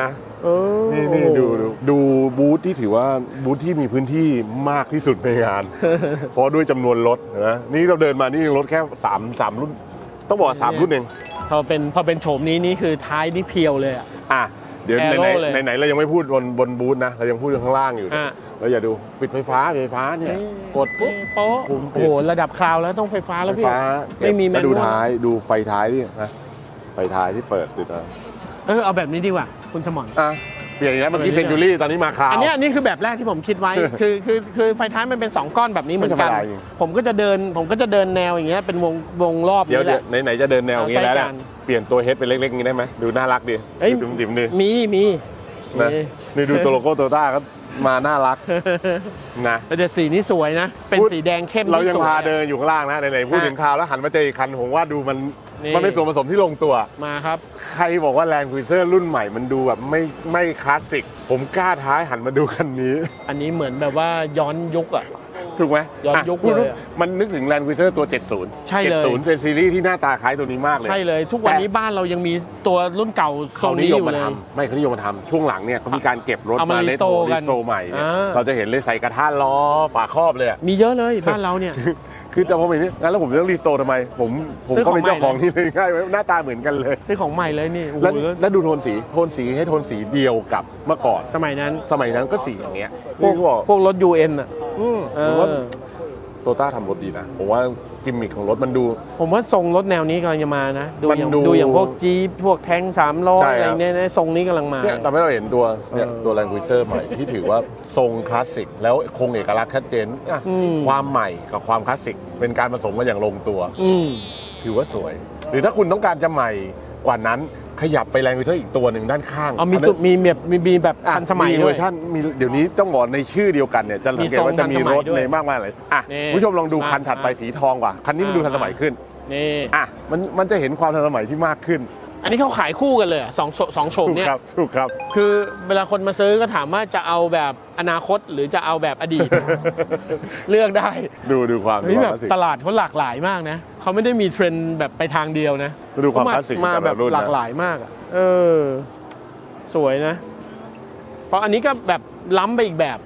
Speaker 2: นะ
Speaker 1: เออ
Speaker 2: นี่นี่ดูดูดูบูธที่ถือว่าบูธที่มีพื้นที่มากที่สุดในงาน เพราะด้วยจำนวนรถนะนี่เราเดินมานี่ยังรถแค่3 3รุ่น ต้องบอกว่าสามรุ่นเอง
Speaker 1: พอเป็นพอเป็นโฉมนี้นี่คือท้ายนี่เพียวเลยอะ
Speaker 2: อะเดี๋ยว
Speaker 1: แอ
Speaker 2: ไหน
Speaker 1: โร่
Speaker 2: ไหน
Speaker 1: เลย
Speaker 2: ไหนไหนเรายังไม่พูดบนบนบูธนะเรายังพูดข้างล่างอยู่นะ
Speaker 1: อะ
Speaker 2: เราอย่าดูปิดไฟฟ้าปิดไฟฟ้าเนี่ยกดปุ๊บ
Speaker 1: โป๊ะ
Speaker 2: ปุ่มปิ
Speaker 1: โอ้
Speaker 2: ด
Speaker 1: โหระดับคราวแล้วต้องไฟฟ้าแล้ว
Speaker 2: ไฟ
Speaker 1: พี่
Speaker 2: ฟ้า
Speaker 1: ไม่มีแม
Speaker 2: แล้
Speaker 1: น
Speaker 2: วดู
Speaker 1: วล
Speaker 2: ท้ายดูไฟท้ายดินะไฟท้ายที่เปิดติดนะ
Speaker 1: เออเอาแบบนี้ดีกว่าคุณสมอน
Speaker 2: อะเปลี่ยนอย่างนี้เมื่อกี้
Speaker 1: แบบ
Speaker 2: เซ
Speaker 1: นี้
Speaker 2: นจูรี่ตอนนี้มาคราว
Speaker 1: อันเนี้ยอันนี้คือแบบแรกที่ผมคิดไว้ คือคือคือไฟท้ายมันเป็น2ก้อนแบบนี้เหมือนกัน
Speaker 2: ไม่ธรรมดาจริง
Speaker 1: ผมก็จะเดินผมก็จะเดินแนวอย่างเงี้ยเป็นวงวงรอบ
Speaker 2: เดี๋ยว
Speaker 1: นี้แห
Speaker 2: เดี๋ยว
Speaker 1: ละ
Speaker 2: ไหนไหนจะเดินแนวอย่างนี้แล้ว
Speaker 1: เอาไส้
Speaker 2: เนี่ย
Speaker 1: จาน
Speaker 2: เปลี่ยนตัวเฮดเป็นเล็กๆอย่างนี้ได้ไหมดูน่ารักดี
Speaker 1: เอ้ย
Speaker 2: ดูจิ๋มๆดี
Speaker 1: มีมี
Speaker 2: นะ
Speaker 1: มี
Speaker 2: นี่ดูตัวโลโก้โตต้าก็ มาน่ารักนะ
Speaker 1: แต่สีนี้สวยนะ เป็น
Speaker 2: พูด
Speaker 1: สีแดงเข้ม
Speaker 2: เรา
Speaker 1: ที่
Speaker 2: ยัง
Speaker 1: สวย
Speaker 2: พาเดินอยู่ข้างล่างนะไหนๆพูด
Speaker 1: อะ
Speaker 2: ถึงคราวแล้วหันมาเจออีกคันผมว่าดูมัน
Speaker 1: นี่
Speaker 2: มันเป็นส่วนผสมที่ลงตัว
Speaker 1: มาครับ
Speaker 2: ใครบอกว่าแลนด์ค u เซอร์รุ่นใหม่มันดูแบบไม่ไม่คลาสสิก ผมกล้าท้ายหันมาดูคันนี้
Speaker 1: อันนี้เหมือนแบบว่าย้อนยุคอะ
Speaker 2: ถูกไหม
Speaker 1: ย้อนยุคะ
Speaker 2: พูด
Speaker 1: เลยอะ
Speaker 2: มันนึกถึงแลนด์ค u เซอร์ตัว 70
Speaker 1: ใช่เลย
Speaker 2: 70 เป็นซีรีส์ที่หน้าตาคล้ายตัวนี้มากเลย
Speaker 1: ใช่เลย ทุกวันนี้บ้านเรายังมีตัวรุ่นเก่าทร
Speaker 2: เขา
Speaker 1: ง
Speaker 2: นิ
Speaker 1: นี้
Speaker 2: ย
Speaker 1: อ
Speaker 2: ม
Speaker 1: ยู่
Speaker 2: มา
Speaker 1: เลย
Speaker 2: ทำไม่เขานิยมมาทำช่วงหลังเนี่ยเขามีการเก็บรถ
Speaker 1: เอามา
Speaker 2: มาเล
Speaker 1: restore
Speaker 2: โท
Speaker 1: กั
Speaker 2: รี
Speaker 1: น
Speaker 2: โซใหม่เนี่ย
Speaker 1: อ่า
Speaker 2: เราจะเห็นเลยใส่กระทะล้อฝาครอบเลยอะ
Speaker 1: มีเยอะเลยบ้านเราเนี่ย
Speaker 2: คือแต่พอเห็นนี่งั้นแล้วผมจะต้องรีสโตร์ทำไม ผมผม
Speaker 1: ซื้อ
Speaker 2: ก็เป็น
Speaker 1: ของใหม่
Speaker 2: เจ้าของที่เลยง่ายไว้หน้าตาเหมือนกันเลย
Speaker 1: ซื้อของใหม่เลยนี่โอ้โห
Speaker 2: แล้ว
Speaker 1: แล้ว
Speaker 2: แล้วดูโทนสีโทนสีให้โทนสีเดียวกับเมื่อก่อน
Speaker 1: สมัยนั้น
Speaker 2: สมัยนั้นก็สีอย่างเงี้ย
Speaker 1: พวก
Speaker 2: นี่ก็บอก
Speaker 1: พวกรถ UN อะ
Speaker 2: อืม
Speaker 1: เอ
Speaker 2: ผมว่า
Speaker 1: อ
Speaker 2: โตต้าทำรถดีนะผมว่า กิมมิคของรถมันดู
Speaker 1: ผมว่าทรงรถแนวนี้กำลังจะมานะ ดู
Speaker 2: มัน
Speaker 1: อย่าง
Speaker 2: ดู
Speaker 1: ดูอย่างพวกจีพวกแท้งสามล้อ
Speaker 2: ใช่
Speaker 1: อะไร
Speaker 2: ครับ
Speaker 1: เนี่ยนะทรงนี้กำลังมา
Speaker 2: เนี่ยทำให้เราเห็นตัวเนี่ย
Speaker 1: เออ
Speaker 2: ตัวแลนด์ค u เซอร์ใหม่ ที่ถือว่าทรงคลาสสิก แล้วคงเอกลักษณ์ชัดเจนอะ
Speaker 1: อืม
Speaker 2: ความใหม่กับความคลาสสิก เป็นการผสมกันอย่างลงตัว
Speaker 1: อืม
Speaker 2: ถือว่าสวย หรือถ้าคุณต้องการจะใหม่กว่านั้น ขยับไปแลนด์ค u เซอร์อีกตัวหนึ่งด้านข้าง
Speaker 1: เอามี
Speaker 2: นนั้น
Speaker 1: ตุมีแบบมีมีแบบ
Speaker 2: อะ
Speaker 1: ทันสมัย
Speaker 2: มี
Speaker 1: ด้
Speaker 2: เว
Speaker 1: ว
Speaker 2: อยร์ชันมีเดี๋ยวนี้ต้องบอกในชื่อเดียวกันเนี่ยจะสังเกตว่าจะมีรถ
Speaker 1: มีทรงทันสมัยด้วย
Speaker 2: ในมากมายเลยอะ
Speaker 1: นี่
Speaker 2: คุณผู้ชมลองดู
Speaker 1: มา
Speaker 2: คันถัดไป
Speaker 1: มา
Speaker 2: สีทองกว่าคันนี้มันดู
Speaker 1: อ่า
Speaker 2: ทันสมัยขึ้น
Speaker 1: นี่
Speaker 2: อะมันมันจะเห็นความทันสมัยที่มากขึ้น
Speaker 1: อันนี้เขาขายคู่กันเลยอะสองโฉสองโฉม
Speaker 2: ถูก
Speaker 1: เนี่ย
Speaker 2: ครับถูกครับ
Speaker 1: คือเวลาคนมาซื้อก็ถามว่าจะเอาแบบอนาคตหรือจะเอาแบบอดีต เลือกได้
Speaker 2: ดูดูความดู
Speaker 1: เฮ้ย
Speaker 2: ควา
Speaker 1: แบ
Speaker 2: ม
Speaker 1: บ
Speaker 2: คลาสสิก
Speaker 1: ตลาดเขาหลากหลายมากนะเขาไม่ได้มีเทรนด์แบบไปทางเดียวนะ
Speaker 2: ดูความ
Speaker 1: เข
Speaker 2: คลาสสิก
Speaker 1: มา
Speaker 2: แต่
Speaker 1: แบ
Speaker 2: แบบบรุ่น
Speaker 1: หลากห
Speaker 2: นะ
Speaker 1: ลายมากอะเออ สวยนะ เพราะอันนี้ก็แบบล้ำไปอีกแบบ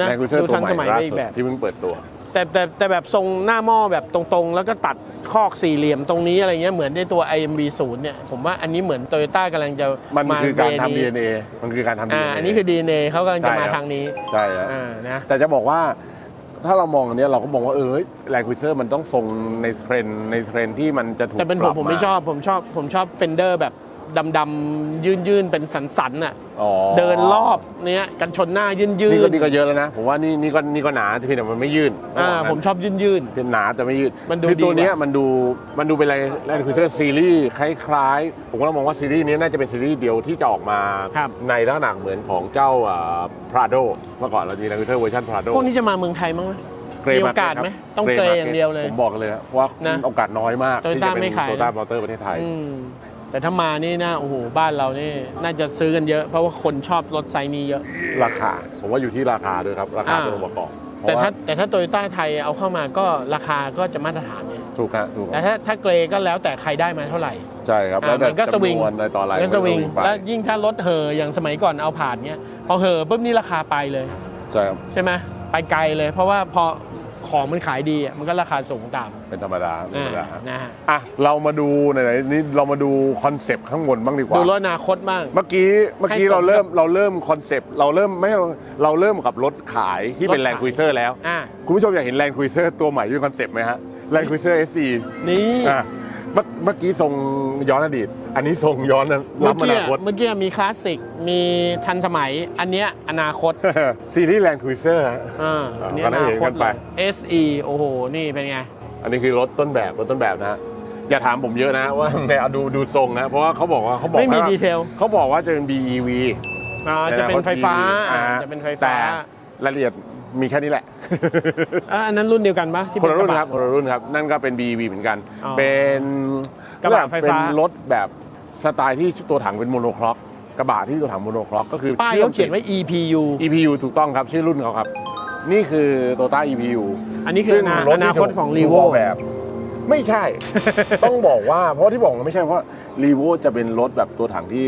Speaker 1: นะ
Speaker 2: แลนด์ค u เซอร์
Speaker 1: ดู
Speaker 2: ตัว
Speaker 1: ทัน
Speaker 2: ใหม่
Speaker 1: สมัย
Speaker 2: ล่า
Speaker 1: ไปอี
Speaker 2: สุ
Speaker 1: ก
Speaker 2: ด
Speaker 1: แบบ
Speaker 2: ที่เพิ่งเปิดตัว
Speaker 1: แต่แต่แต่แบบทรงหน้าหม้อแบบตรงๆ แล้วก็ตัดคอกสี่เหลี่ยมตรงนี้อะไรเงี้ยเหมือนในตัว IMV 0เนี่ยผมว่าอันนี้เหมือนโตโยต้ากำลังจะ
Speaker 2: มันคือการทำ
Speaker 1: เวนี้
Speaker 2: DNA มันคือการทำ
Speaker 1: อ่า
Speaker 2: DNA
Speaker 1: อันนี้คือ DNA เขากำลังจะ
Speaker 2: ใช่
Speaker 1: มา
Speaker 2: ครับ
Speaker 1: ทางนี้
Speaker 2: ใช่ฮะ
Speaker 1: อ่านะ
Speaker 2: แต่จะบอกว่าถ้าเรามองอันเนี้ยเราก็มองว่าเออแลนด์ครูเซอร์มันต้องทรงในเทรนด์ในเทรนด์ที่มันจะถูก
Speaker 1: แต่เป็นผ
Speaker 2: ปรั
Speaker 1: ม
Speaker 2: บ
Speaker 1: ผมไม่ชอบผมชอบผมชอบเฟนเดอร์แบบ ดำๆยื่นๆเป็นสันๆน่ะ
Speaker 2: อ๋อ
Speaker 1: เดินรอบเนี้ยกันชนหน้ายื่น
Speaker 2: นี่ก็
Speaker 1: ๆ
Speaker 2: นี่ก็เยอะแล้วนะ ผมว่านี่นี่ก็นี่ก็หนาแต่เพียงแต่มันไม่ยื่น
Speaker 1: อ่า
Speaker 2: ต้องบอกงั้น
Speaker 1: ผมชอบยื่น
Speaker 2: เป็นหนาแต่ไม่ยืด
Speaker 1: มันดู
Speaker 2: คือตัว
Speaker 1: ดีกว่า
Speaker 2: เนี้ยมันดูมันดูเป็นอะไรแลนด์ครูเซอร์ซีรีส์คล้ายๆ ผมก็มองว่าซีรีส์นี้น่าจะเป็นซีรีส์เดียวที่จะออกมา
Speaker 1: ครับ
Speaker 2: ในลักษณะเหมือนของเจ้าพราโดเมื่อก่อนเรามีแลนด์ครูเซอร์เวอร์ชันพราโด
Speaker 1: ๆพวกนี้จะมาเมืองไทยมั้งไหมมีโอกาสไหมต้องเกรย์อย่างเดียวเลย
Speaker 2: ผมบอกเลยนะว่า
Speaker 1: นะ
Speaker 2: โอกาสน้อยมาก
Speaker 1: Toyota
Speaker 2: ที่จะเป็น
Speaker 1: ไม่ขาย
Speaker 2: โตต้ามอเตอร์ประเทศไทย
Speaker 1: อืม แต่ถ้ามานี่นะโอ้โหบ้านเรานี่น่าจะซื้อกันเยอะ เพราะว่าคนชอบรถไซส์นี้เยอะ
Speaker 2: ราคา ผมว่าอยู่ที่ราคาด้วยครับ ราคา
Speaker 1: อ่า
Speaker 2: เป็นองค์ประกอบเพ
Speaker 1: แต่
Speaker 2: ราะว่า
Speaker 1: ถ้าแต่ถ้าโตโยต้าไทยเอาเข้ามาก็ราคาก็จะมาตรฐานเนี่ย
Speaker 2: ถูกครับถูกค
Speaker 1: แต่
Speaker 2: รับ
Speaker 1: ถ้าถ้าเกรย์ก็แล้วแต่ใครได้มาเท่าไหร่
Speaker 2: ใช่ครับ
Speaker 1: อ่า
Speaker 2: แล้วแต่
Speaker 1: มันก็สวิง
Speaker 2: จำนวนอะไรต่ออะไร
Speaker 1: ก็สวิง
Speaker 2: มันก็
Speaker 1: แล้วยิ่งถ้ารถเหออย่างสมัยก่อนเอาผ่านเนี้ยพอเหอปุ๊บนี่ราคาไปเลย
Speaker 2: ใช่ครับ
Speaker 1: ใช่ไหมไปไกลเลย เพราะว่าพอ ของมันขายดีอะมันก็ราคาสูงตาม
Speaker 2: เป็นธรรมดาเป็นธรรมดา
Speaker 1: อ่านะฮะ
Speaker 2: อะเรามาดูไหนๆนี่เรามาดูคอนเซปต์ข้างบนบ้างดีกว่า
Speaker 1: ดูรถอนาคตบ้าง
Speaker 2: เมื่อกี้เมื่อกี้
Speaker 1: ให้สม
Speaker 2: เราเริ่มเราเริ่มคอนเซปต์เราเริ่มไม่ใช่เราเริ่มกับรถขายที่เป็น
Speaker 1: รถ
Speaker 2: แล
Speaker 1: ขาย
Speaker 2: นด์คุยเซอร์แล้ว
Speaker 1: อะ
Speaker 2: คุณผู้ชมอยากเห็นแลนด์คุยเซอร์ตัวใหม่ด้วยคอนเซปต์ไหมฮะแลนด์คุยเซอร์ SE
Speaker 1: นี่
Speaker 2: อะ เมื่อเมื่อกี้ทรงย้อนอดีต อันนี้ทรงย้อนรั
Speaker 1: เมื่
Speaker 2: บ
Speaker 1: อ
Speaker 2: อ
Speaker 1: กี้
Speaker 2: นาคต
Speaker 1: เมื่อกี้มีคลาสสิก มีทันสมัย อันเนี้ยอนาคต
Speaker 2: ซีรีส์แลนด์คุยเซอร์
Speaker 1: อ่าอันนี้
Speaker 2: ก็
Speaker 1: อ
Speaker 2: ได้
Speaker 1: นา
Speaker 2: เห็น
Speaker 1: ค
Speaker 2: กั
Speaker 1: ต
Speaker 2: นไป
Speaker 1: เลย SE โอ้โห นี่เป็นไง
Speaker 2: อันนี้คือรถต้นแบบรถต้นแบบนะฮะอย่าถามผมเยอะนะว่าแต่เอาดูดูทรงนะ เพราะว่าเขาบอกว่าเขาบอก
Speaker 1: ไม่มี
Speaker 2: ว่า
Speaker 1: ดีเทล
Speaker 2: เขาบอกว่าจะเป็น BEV
Speaker 1: อ่าจะเป็นไฟฟ้า
Speaker 2: อ่
Speaker 1: จะเป็นไฟ
Speaker 2: แต่
Speaker 1: ฟ้ารา
Speaker 2: ยละเอียด มีแค่นี้แหละ
Speaker 1: อะอันนั้นรุ่นเดียวกันปะที่
Speaker 2: คนละรุ่น
Speaker 1: เป็
Speaker 2: ครับคนละรุ่นครับ นั่นก็เป็น BEV เหมือนกัน
Speaker 1: อ๋อ
Speaker 2: เป็น
Speaker 1: กระบะไฟฟ้า
Speaker 2: เป็นรถแบบสไตล์ที่ตัวถังเป็นโมโนคล็อก กระบะที่ตัวถังโมโนคล็อกก็คือ
Speaker 1: ป้าย
Speaker 2: ชื่อ
Speaker 1: เขาเขียนไว้ EPU
Speaker 2: EPU ถูกต้องครับ ชื่อรุ่นเขาครับ นี่คือโตต้า EPU
Speaker 1: อันนี้คือ
Speaker 2: ซึ่ง
Speaker 1: อนาร
Speaker 2: ถ
Speaker 1: อนาคตของ
Speaker 2: ถูก
Speaker 1: Revo
Speaker 2: ออกแบบ ไม่ใช่ ต้องบอกว่าเพราะที่บอกว่าไม่ใช่เพราะรีโวจะเป็นรถแบบตัวถังที่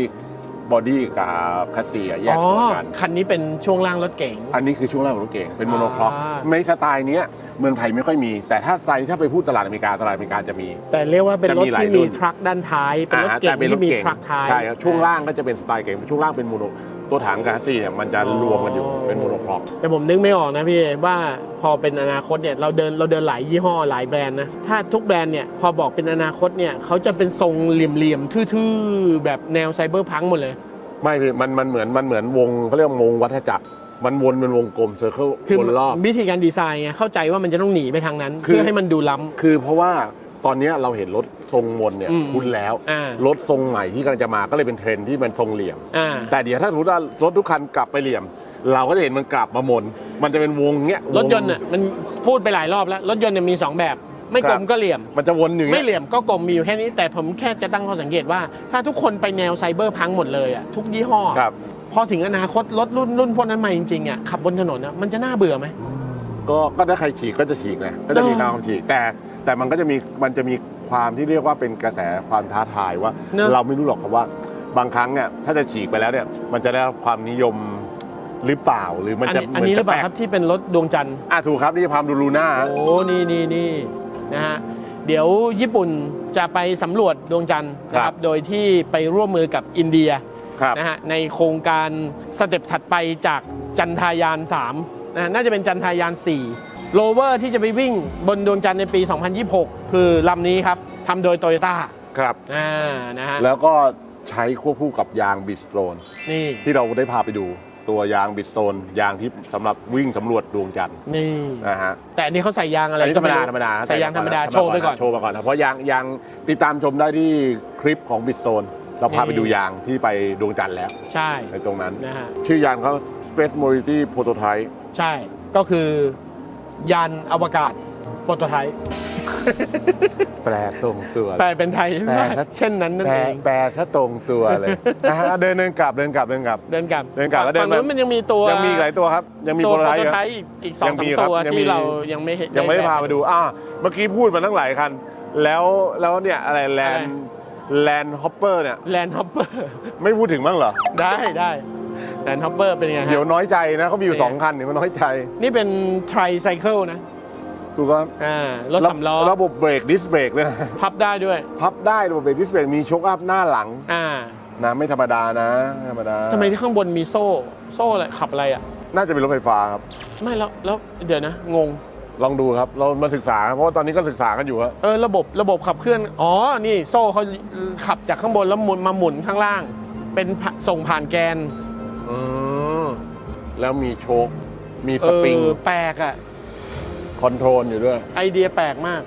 Speaker 2: บอดี้กับคัสซีอะแยก
Speaker 1: อ๋อ
Speaker 2: ส่วนกัน
Speaker 1: คันนี้เป็นช่วงล่างรถเก๋ง
Speaker 2: อันนี้คือช่วงแรกของรถเก่งเป็นโมโนคล็อก
Speaker 1: อ่า
Speaker 2: ในสไตล์เนี้ยเมืองไทยไม่ค่อยมี แต่ถ้าไซถ้าไปพูดตลาดอเมริกาตลาดอเมริกาจะมี
Speaker 1: แต่เรียกว่าเป็นรถ
Speaker 2: จะมีหลาย
Speaker 1: ที่มี
Speaker 2: รุ่น
Speaker 1: ทรัคด้านท้าย เป็นรถ
Speaker 2: อ่า
Speaker 1: เก๋ง
Speaker 2: แต่เป็นรถ
Speaker 1: ที่มี
Speaker 2: เก่ง
Speaker 1: ทรัคท้าย
Speaker 2: ใช่ครับช่วงล่างก็จะเป็นสไตล์เก่งช่วงล่างเป็นโมโน ตัวถังกับคัสซีเนี่ยมันจะรวมกันอยู่เป็นโมโนคล็อก
Speaker 1: แต่ผมนึกไม่ออกนะพี่ว่าพอเป็นอนาคตเนี่ยเราเดินเราเดินหลายยี่ห้อหลายแบรนด์นะถ้าทุกแบรนด์เนี่ยพอบอกเป็นอนาคตเนี่ยเขาจะเป็นทรงเหลี่ยมๆทื่อๆแบบแนวไซเบอร์พังหมดเลย
Speaker 2: ไม่พี่มันมันเหมือนมันเหมือนวงเขาเรียกว่าวงวัฏจักรมันวนเป็นวงกลมเซอร์เคิล
Speaker 1: คือ
Speaker 2: วนรอบ
Speaker 1: วิธีการดีไซน์ไงเข้าใจว่ามันจะต้องหนีไปทางนั้น
Speaker 2: คือ
Speaker 1: เพื่อให้มันดูล้ำ
Speaker 2: คือเพราะว่า ตอนเนี้ยเราเห็นรถทรงมนเนี่ย
Speaker 1: อืม
Speaker 2: คุ้นแล้ว
Speaker 1: อ่า
Speaker 2: รถทรงใหม่ที่กำลังจะมาก็เลยเป็นเทรนด์ที่มันทรงเหลี่ยม
Speaker 1: อ่า
Speaker 2: แต่เดี๋ยวถ้าสมมติว่ารถทุกคันกลับไปเหลี่ยม เราก็จะเห็นมันกลับมามน มันจะเป็นวงเงี้ย
Speaker 1: รถยนต์อะมันพูดไปหลายรอบแล้ว รถยนต์เนี่ยมี 2 แบบไม่กลมก็เหลี่ยม
Speaker 2: มันจะวนอย่าง
Speaker 1: ไม่
Speaker 2: เงี้ย
Speaker 1: เหลี่ยมก็กลมมีอยู่แค่นี้แต่ผมแค่จะตั้งข้อสังเกตว่า ถ้าทุกคนไปแนวไซเบอร์พังหมดเลยอะทุกยี่ห้อ
Speaker 2: ครับ
Speaker 1: พอถึงอนาคตรถรุ่นรุ่นพวกนั้นมาจริงๆอะขับบนถนนอะมันจะน่าเบื่อไหม
Speaker 2: ก็ก็ถ้าใครฉีกก็จะฉีกนะก็จะมี
Speaker 1: เออ
Speaker 2: การฉีกแต่แต่มันก็จะมีมันจะมีความที่เรียกว่าเป็นกระแสความท้าทายว่า
Speaker 1: เนอะ
Speaker 2: เราไม่รู้หรอกครับว่าบางครั้งเนี่ยถ้าจะฉีกไปแล้วเนี่ยมันจะได้รับความนิยมหรือเปล่าหรือมัน
Speaker 1: อัน
Speaker 2: จะ
Speaker 1: นี้อันนี้ห
Speaker 2: จะ
Speaker 1: รือเปล่าครับที่เป็นรถดวงจันทร์
Speaker 2: อะถูกครับนี่พามดูลูน่า
Speaker 1: โอ้นี่นี่นี่นะฮะ เดี๋ยวญี่ปุ่นจะไปสำรวจดวงจันทร์นะครับ โดยที่ไปร่วมมือกับอินเดีย
Speaker 2: ครับ
Speaker 1: นะฮะในโครงการสเต็ปถัดไปจากจันทายาน3นะน่าจะเป็นจันทายาน 4 โรเวอร์ที่จะไปวิ่งบนดวงจันทร์ในปี 2026 คือลำนี้ครับทำโดยโตโยต้า
Speaker 2: ครับ
Speaker 1: อ่านะฮะ
Speaker 2: แล้วก็ใช้ควบคู่กับยางบิสโตน
Speaker 1: นี่
Speaker 2: ที่เราได้พาไปดูตัวยางบิสโตนยางที่สำหรับวิ่งสำรวจดวงจันทร์
Speaker 1: นี่
Speaker 2: นะฮะ
Speaker 1: แต่อันนี้เขาใส่ยางอะไร
Speaker 2: อันนี้ธรรมดา
Speaker 1: ก็
Speaker 2: ธรรมดา
Speaker 1: ใส่ยางธรรมดาโชว์ไปก่อน
Speaker 2: โชว์ไปก่อนนะเพราะยางยางติดตามชมได้ที่คลิปของบิสโตน เราพาไป
Speaker 1: นี่
Speaker 2: ดูยางที่ไปดวงจันทร์แล้ว
Speaker 1: ใช่
Speaker 2: ในตรงนั้น
Speaker 1: นะฮะ
Speaker 2: ชื่อยานเขา Space Mobility Prototype
Speaker 1: ใช่ ก็คือยานอวกาศโปรโตไทป์
Speaker 2: แปลตรงตัว
Speaker 1: แปลเป็นไทยใช่ไหม
Speaker 2: แปลซะ
Speaker 1: เช่นนั้นนั่น
Speaker 2: แปล
Speaker 1: เอง
Speaker 2: แปลซะตรงตัวเลยนะฮะเดินเดินกลับเดินกลับเดินกลับ
Speaker 1: เดินกลับ
Speaker 2: เดินกลับแล้วเดิน
Speaker 1: ฝั่งนู้นมันยังมีตัว
Speaker 2: ยังมีอีกหลายตัวครับ ยังมี
Speaker 1: ตัว
Speaker 2: โปร
Speaker 1: โปร
Speaker 2: ไท
Speaker 1: โต
Speaker 2: ป์
Speaker 1: ไท
Speaker 2: ครับ
Speaker 1: ป์อีกอีกสอง
Speaker 2: ยัง
Speaker 1: สา
Speaker 2: มี
Speaker 1: ม
Speaker 2: ครับ
Speaker 1: ตัว
Speaker 2: ยังมี
Speaker 1: ที่เรายังไม่เห็น
Speaker 2: ยังไม่ได้
Speaker 1: แบ
Speaker 2: พามาดูอ่าเมื่อกี้พูดมาตั้งหลายคัน แล้วแล้วเนี่ยอะไรแลน แลนฮอปเปอร์เนี่ย
Speaker 1: แลนด์ฮอปเปอร์
Speaker 2: ไม่พูดถึงบ้างเหรอ
Speaker 1: ได้ได้แลนด์ฮอปเปอร์เป็นไงฮะ
Speaker 2: เดี๋ยวน้อยใจนะเขามีอยู่
Speaker 1: เป็นไง
Speaker 2: สองคันเดี๋ยวน้อยใจ
Speaker 1: นี่เป็นไทรไซเคิลนะ
Speaker 2: ถูกครับ
Speaker 1: อ่ารถสำล้อ
Speaker 2: ระบบเบรกดิสเบรกด้วยนะ
Speaker 1: พับได้ด้วย
Speaker 2: พับได้ระบบเบรกดิสเบรกมีโชคอัพหน้าหลัง
Speaker 1: อ่า
Speaker 2: นะไม่ธรรมดานะไม่ธรรมดา
Speaker 1: ทำไมที่ข้างบนมีโซ่ โซ่อะไรขับอะไรอะ
Speaker 2: น่าจะเป็นรถไฟฟ้าครับ
Speaker 1: ไม่แล้วแล้วเดี๋ยวนะ งง
Speaker 2: ลองดูครับเรามาศึกษาครับเพราะว่าตอนนี้ก็ศึกษากันอยู่ครับ
Speaker 1: เออระบบระบบขับเคลื่อน อ๋อ นี่โซ่เขาขับจากข้างบนแล้วหมุนมาหมุนข้างล่าง เป็นผ่าส่งผ่านแกน
Speaker 2: อืมแล้วมีโชค มี
Speaker 1: เอ
Speaker 2: สปริง
Speaker 1: อแปลกอะ
Speaker 2: คอนโทรลอยู่ด้วย
Speaker 1: ไอเดียแปลกมาก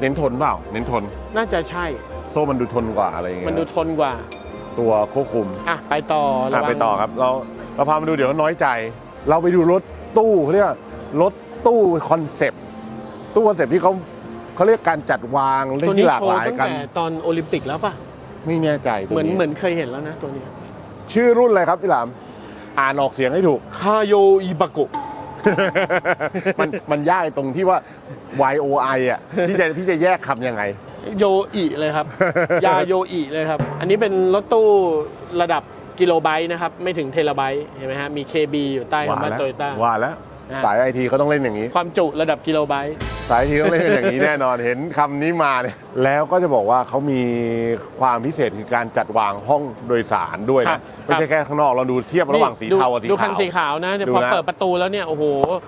Speaker 2: เน้นทนเปล่า เน้นทน
Speaker 1: น่าจะใช่
Speaker 2: โซ่มันดูทนกว่าอะไรอย่างเงี้
Speaker 1: มัน
Speaker 2: ย
Speaker 1: ดูทนกว่า
Speaker 2: ตัวควบคุม
Speaker 1: อะ ไปต่อระ
Speaker 2: อะ
Speaker 1: วัง
Speaker 2: ไปต่อครับ เราเราพามาดูเดี๋ยวน้อยใจ เราไปดูรถตู้เขาเรียกว่ารถ ตู้คอนเซปต์ตู้คอนเซปต์ที่เขาเขาเรียกการจัดวางเรื่อง
Speaker 1: ตัว
Speaker 2: ที่
Speaker 1: นี้
Speaker 2: หลาก
Speaker 1: โช
Speaker 2: ห
Speaker 1: ว์
Speaker 2: ลาย
Speaker 1: ตั้ง
Speaker 2: กัน
Speaker 1: แต่ตอนโอลิมปิกแล้วป่ะ
Speaker 2: ไม่แน่ใจตัว
Speaker 1: เหมือนเหมือนเคยเห็นแล้วนะตัวนี้
Speaker 2: ชื่อรุ่นอะไรครับพี่หลาม อ่านออกเสียงให้ถูก
Speaker 1: คาโยอิบาโก
Speaker 2: มันมันยากตรงที่ว่า Y O I อะพี่จะพี่จะแยกคำยังไง
Speaker 1: โยอิเลยครับ ยาโยอิเลยครับ อันนี้เป็นรถตู้ระดับกิโลไบต์นะครับ ไม่ถึงเทราไบต์เห็นไหมฮะมี KB อยู่ใต้
Speaker 2: ว่า
Speaker 1: คำว่า
Speaker 2: แล้ว
Speaker 1: โตโยต้า
Speaker 2: ว่าแล้ว
Speaker 1: อะ
Speaker 2: สายไอทีเขาต้องเล่นอย่างนี้
Speaker 1: ความจุระดับกิโลไบต์
Speaker 2: สายไอทีต้องเล่นอย่างนี้แน่นอนเห็นคำนี้มาเนี่ยแล้วก็จะบอกว่าเขามีความพิเศษคือการจัดวางห้องโดยสารด้วย
Speaker 1: ครั
Speaker 2: นะ
Speaker 1: บ
Speaker 2: ไม่ใช่แค่ข้างนอกเราดูเทียบระหว่างสีเทากับสี
Speaker 1: ดู
Speaker 2: ขา
Speaker 1: คัน
Speaker 2: ว
Speaker 1: สีขาวนะเดี๋ยว
Speaker 2: ดู
Speaker 1: พอ
Speaker 2: นะ
Speaker 1: เปิดประตูแล้วเนี่ยโอ้โห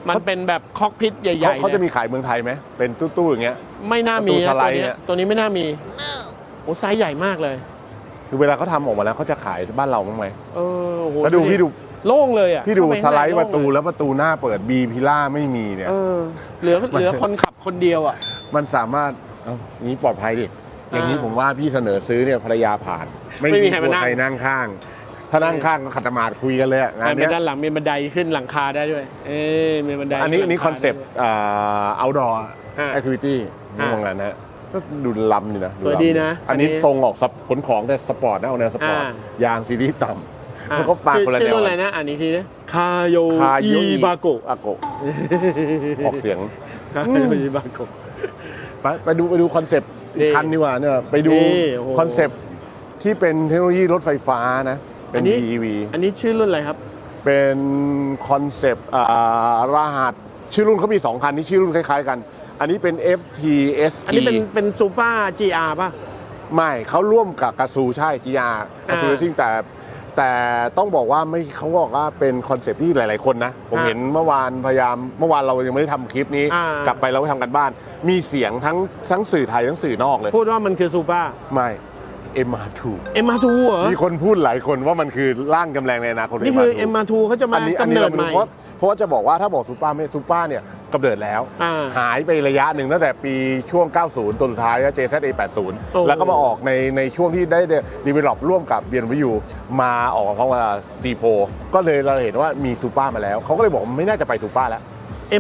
Speaker 1: มันเป็นแบบคอกพิทให
Speaker 2: เขา
Speaker 1: ญ่ๆ
Speaker 2: เขาจะ
Speaker 1: เลย
Speaker 2: มีขายเมืองไทยไหมเป็นตู้ๆอย่างเงี้ย
Speaker 1: ไม่น่ามี
Speaker 2: ประตู
Speaker 1: นะ
Speaker 2: สไล
Speaker 1: ตัว
Speaker 2: ด์
Speaker 1: เนี้ย
Speaker 2: เนี่ย
Speaker 1: ตัวนี้ไม่น่ามีโอ้ไซส์ใหญ่มากเลย
Speaker 2: คือเวลาเขาทำออกมาแล้วเขาจะขายบ้านเราบ้างไหม
Speaker 1: เออโอ้โห
Speaker 2: แล้วดูพี่ดู
Speaker 1: โล่งเลยอะ
Speaker 2: พี่ดู
Speaker 1: เข้าป
Speaker 2: สไลด์
Speaker 1: ข้าง
Speaker 2: ป
Speaker 1: ใน
Speaker 2: ระตู
Speaker 1: โล่งเลย
Speaker 2: แล้วประตูหน้าเปิดบีพิล่าไม่มีเนี่ย
Speaker 1: เออเหลือเหลือคนขับคนเดียวอะ
Speaker 2: มันสามารถเอ้านี้ปลอดภัยดิอย่างนี้
Speaker 1: อ่า
Speaker 2: ผมว่าพี่เสนอซื้อเนี่ยภรรยาผ่าน
Speaker 1: ไม่มีใครมานั่ง
Speaker 2: ใครนั่งข้าง ถ้านั่งข้างก็ขัดสมาดคุยกันเลยอะงาน
Speaker 1: ไป
Speaker 2: เนี้ย
Speaker 1: ด้านหลังมีบันไดขึ้นหลังคาได้ด้วย เอ้ยมีบันได
Speaker 2: อันนี้
Speaker 1: ขึ้
Speaker 2: อันนี้
Speaker 1: ห
Speaker 2: ค
Speaker 1: ลั
Speaker 2: อน
Speaker 1: งา
Speaker 2: เซปต์อ่า outdoor
Speaker 1: ฮะ
Speaker 2: activity
Speaker 1: ฮะ
Speaker 2: มองงานนะฮะก็ดูลำนี่นะ
Speaker 1: สวยดีนะ
Speaker 2: อันนี้
Speaker 1: อันนี้
Speaker 2: ทรงออกสปขนของแต่สปอร์ตนะเอาแนวสปอร์ต
Speaker 1: อ่า
Speaker 2: ยางซีรีส์ต่
Speaker 1: อะำ
Speaker 2: แล้วก็ปาก
Speaker 1: ชื่อ
Speaker 2: คนละ
Speaker 1: ชื่อ
Speaker 2: แนว
Speaker 1: รุ่นอะไรนะ อ่านอีกทีนะคาโย
Speaker 2: คายุ
Speaker 1: อิบาโกะ
Speaker 2: อาโกะออกเสียง
Speaker 1: คาโยอิบาโกะ
Speaker 2: ไปไปดูไปดูคอนเซปต์อีก
Speaker 1: นี่
Speaker 2: คันดีกว่าเนี่ยไปดู
Speaker 1: นี่โอ้โห
Speaker 2: คอนเซปต์ที่เป็นเทคโนโลยีรถไฟฟ้านะ เป็
Speaker 1: อั
Speaker 2: น
Speaker 1: น นี้
Speaker 2: BEV
Speaker 1: อันนี้ชื่อรุ่นอะไรครับ
Speaker 2: เป็นคอนเซปต์อ่ารหัสชื่อรุ่นเขามี 2 คันที่ชื่อรุ่นคล้าย ๆ กัน อันนี้เป็น FTS
Speaker 1: อันนี้เป็นเป็นซูเปอร์ GR ป่ะ
Speaker 2: ไม่เขาร่วมกับกาซูใช่ GR กาซู
Speaker 1: อ่า
Speaker 2: เรซิ่งแต่ แต่ต้องบอกว่าไม่เขาบอกว่าเป็นคอนเซปต์ที่หลาย ๆ คนนะ ผม
Speaker 1: อ่า
Speaker 2: เห็นเมื่อวานพยายามเมื่อวานเรายังไม่ได้ทำคลิปนี้
Speaker 1: อ่าก
Speaker 2: ลับไปเราก็ทำกันบ้าน มีเสียงทั้งทั้งสื่อไทยทั้งสื่อนอกเลย
Speaker 1: พูดว่ามันคือซูเปอร์
Speaker 2: ไม่ MR2
Speaker 1: M2 เหรอ
Speaker 2: มีคนพูดหลายคนว่ามันคือร่างกำแรงในอนาคต
Speaker 1: นี่คือ
Speaker 2: MR2
Speaker 1: M2 เขาจะมา
Speaker 2: อันนี้อัน
Speaker 1: กำ
Speaker 2: นี้
Speaker 1: เนิ
Speaker 2: เรา
Speaker 1: ด
Speaker 2: ไม่
Speaker 1: ใหม่
Speaker 2: รู้เพราะเพราะว่าจะบอกว่าถ้าบอกซูเปอร์ไม่ซูเปอร์เนี่ย กำเนิดแล้ว
Speaker 1: อ่า
Speaker 2: หายไประยะหนึ่งตั้งแต่ปีช่วง 90ตัวสุดท้ายก็ JZA
Speaker 1: โอ้
Speaker 2: 80 แล้วก็มาออกในในช่วงที่ได้ดีเวล็อปร่วมกับ BMW มาออกเพราะว่า C4 ก็เลยเราเห็นว่ามีซูเปอร์มาแล้ว เขาก็เลยบอกว่าไม่น่าจะไปซูเปอร์แล้ว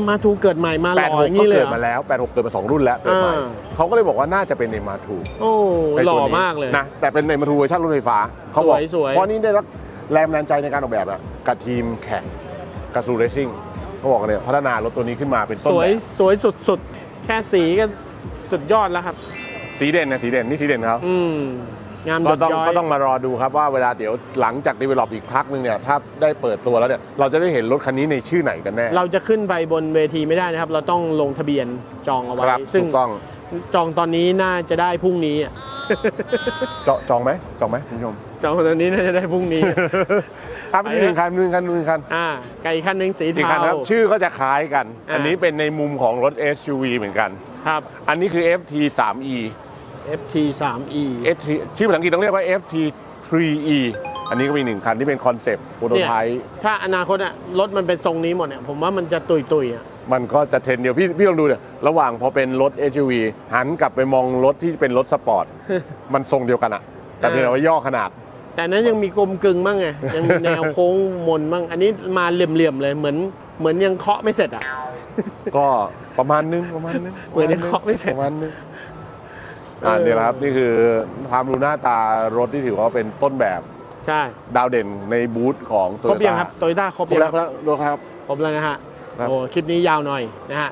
Speaker 1: M2 เกิดใหม่มาหล่ออย่าง
Speaker 2: 86ก็
Speaker 1: นี้เลย
Speaker 2: เกิด
Speaker 1: เหรอ
Speaker 2: มาแล้ว 86 เกิดมา 2 รุ่นแล้วเกิดใหม่
Speaker 1: อ่า
Speaker 2: เขาก็เลยบอกว่าน่าจะเป็น MR2
Speaker 1: โอ้
Speaker 2: ใน
Speaker 1: หล่
Speaker 2: ตั
Speaker 1: อ
Speaker 2: วนี้
Speaker 1: มากเลย
Speaker 2: นะแต่เป็นในมาทูเวอร์ชันรถไฟฟ้าเขาบอก
Speaker 1: สวยๆ
Speaker 2: เพราะนี่ได้รับแรงบันดาลใจในการออกแบบอะกับทีมแข่งกับซูเรซิ่ง เขาบอกเนี่ยพัฒนารถตัวนี้ขึ้นมาเป็นต้น
Speaker 1: สวย
Speaker 2: แบบ
Speaker 1: สวยสุดๆ แค่สีก็สุดยอดแล้วครับ
Speaker 2: สีเด่นนะสีเด่นนี่สีเด่นเขา
Speaker 1: อืมงามหย
Speaker 2: ก็
Speaker 1: ด
Speaker 2: ต้อง
Speaker 1: ย้อย
Speaker 2: ก็ต้องมารอดูครับว่าเวลาเดี๋ยวหลังจากดีเวล็อปอีกพักหนึงเนี่ยถ้าได้เปิดตัวแล้วเนี่ยเราจะได้เห็นรถคันนี้ในชื่อไหนกันแน่
Speaker 1: เราจะขึ้นไปบนเวทีไม่ได้นะครับ เราต้องลงทะเบียนจองเอา
Speaker 2: ค
Speaker 1: ไว้
Speaker 2: รับ
Speaker 1: ซึ่ง
Speaker 2: ถูกต้อง
Speaker 1: จองตอนนี้น่าจะได้พรุ่งนี้อะ
Speaker 2: เจาะจองไหมจองไหมคุณผู้ชม
Speaker 1: จองตอนนี้น่าจะได้พรุ่งนี้อะ
Speaker 2: ครับมีหนึ่งคันมีหนึ่งคันมีหนึ่งคัน
Speaker 1: อ่าไก่คันหนึ่งสี
Speaker 2: อีก
Speaker 1: เทา
Speaker 2: คันครับชื่อก็จะคล้ายกัน
Speaker 1: อ่า
Speaker 2: อันนี้เป็นในมุมของรถ SUV เหมือนกัน
Speaker 1: ครับ
Speaker 2: อันนี้คือ FT 3E
Speaker 1: FT 3 E
Speaker 2: FT ชื่อภาษาอังกฤษต้องเรียกว่า FT 3E อันนี้ก็มีหนึ่งคันที่เป็นคอนเซปต์โปรโต
Speaker 1: เนี่ย
Speaker 2: ไทป์
Speaker 1: ถ้าอนาคตอะรถมันเป็นทรงนี้หมดเนี่ยผมว่ามันจะตุยตุยๆอะ
Speaker 2: มันก็จะเทรนด์เดียวพี่พี่ลองดูเนี่ยระหว่างพอเป็นรถ SUV หันกลับไปมองรถที่เป็นรถสปอร์ต มันทรงเดียวกันอะแต่เพียงแต่ว่าย่อขนาด
Speaker 1: แต่นั้นยังมีกลมกึ่งบ้างไงยังมีแนวโค้งมนบ้างอันนี้มาเหลี่ยมๆเลยเหมือนเหมือนยังเคาะไม่เสร็จอะ
Speaker 2: ก็ประมาณนึงประมาณนึง
Speaker 1: เหมือนยังเคาะไม่เสร็จ
Speaker 2: ประมาณนึงอ่า
Speaker 1: เออ
Speaker 2: เนี่ยนะครับนี่คือความรู้หน้าตารถที่ถือว่าเป็นต้นแบบ
Speaker 1: ใช่
Speaker 2: ดาวเด่นในบูธของโต
Speaker 1: ครบ
Speaker 2: โย
Speaker 1: ยัง
Speaker 2: ต้า
Speaker 1: ครับโตโยต้าครบ
Speaker 2: ครบ
Speaker 1: ยัง
Speaker 2: แล้ว
Speaker 1: ครับ
Speaker 2: ครับครับ
Speaker 1: ครบแล้วนะฮะ
Speaker 2: ครับ
Speaker 1: โอ้คลิปนี้ยาวหน่อยนะฮะ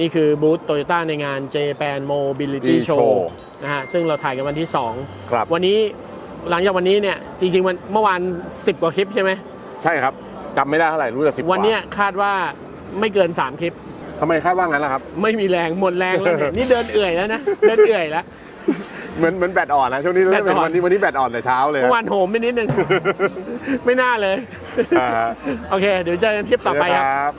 Speaker 1: นี่คือบูธโตโยต้าในงาน Japan Mobility
Speaker 2: Show
Speaker 1: Show นะฮะ ซึ่งเราถ่ายกันวันที่
Speaker 2: ครับ
Speaker 1: 2วันนี้หลังจากวันนี้เนี่ย จริงๆวันเมื่อวาน 10 กว่าคลิปใช่ไหม
Speaker 2: ใช่ครับจำไม่ได้เท่าไหร่รู้แต่สิบ
Speaker 1: วันเนี้ยคาดว่าไม่เกิน 3 คลิป
Speaker 2: ทำไมคาดว่างั้นล่ะครับ
Speaker 1: ไม่มีแรงหมดแรงแล้วเนี่ย นี่เดินเอื่อยแล้วนะ เดินเอื่อยแล้ว
Speaker 2: เหมือนเหมือนแบตอ่อนนะช่วงนี้
Speaker 1: แบตอ่อน
Speaker 2: วันนี้วันนี้แบตอ่อนแต่เช้าเลย
Speaker 1: เมื่อวานโหมไปนิดนึง ไม่น่าเลย
Speaker 2: อ่าฮะ
Speaker 1: โอเค เดี๋ยวเจอกันทริปต่อไปครับ
Speaker 2: ครับ